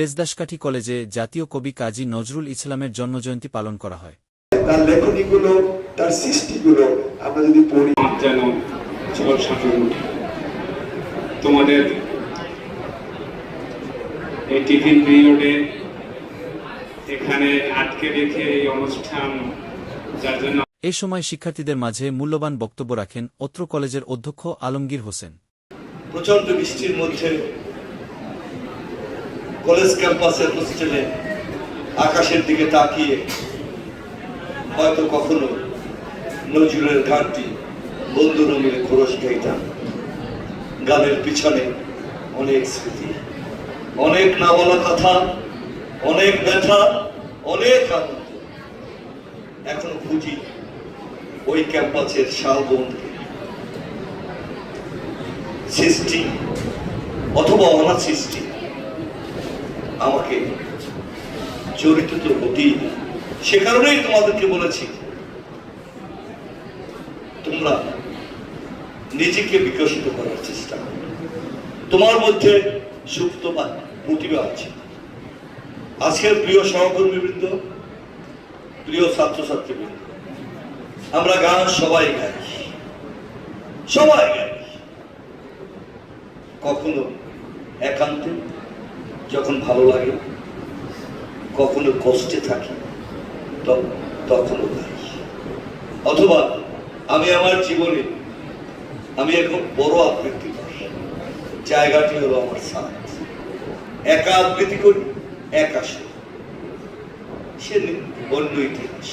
তেজদাসকাঠি কলেজে জাতীয় কবি কাজী নজরুল ইসলামের জন্মজয়ন্তী পালন করা হয়। তার লেখনীগুলো তার সৃষ্টিগুলো আমরা যদি পড়ি। যেন উঠে। তোমাদের এই টিফিন পিরিয়ডে এখানে আটকে রেখে এই অনুষ্ঠান যার জন্য এ সময় শিক্ষার্থীদের মাঝে মূল্যবান বক্তব্য রাখেন অত্র কলেজের অধ্যক্ষ আলমগীর হোসেন। প্রচণ্ড বৃষ্টির মধ্যে কলেজ ক্যাম্পাসের হোস্টেলে আকাশের দিকে তাকিয়ে হয়তো কখনো নজরুলের গানটি বন্ধুরা মিলে খোরস গাইতাম। গানের পিছনে অনেক স্মৃতি, অনেক না বলা কথা, অনেক ব্যথা, অনেক আনন্দ। এখনও খুঁজি ওই ক্যাম্পাসের শাহবনকে সৃষ্টি অথবা অনাথ সৃষ্টি আমাকে জড়িত তো হতেই সে কারণেই তোমাদেরকে বলেছি, তোমরা নিজেকে বিকশিত করার চেষ্টা করো। তোমার মধ্যে সুপ্ত প্রতিভা আছে। আজকের প্রিয় সহকর্মীবৃন্দ, প্রিয় ছাত্রছাত্রীবৃন্দ, আমরা গান সবাই গাই। সবাই গাই। কখনো একান্তে যখন ভালো লাগে, কখনো কষ্টে থাকি তখনও গাই অথবা আমি আমার জীবনে, আমি এখন বড় আবৃত্তি করি। জায়গাটি হলো আমার সাথ। একা আবৃত্তি করি, একা। সে অন্য ইতিহাস।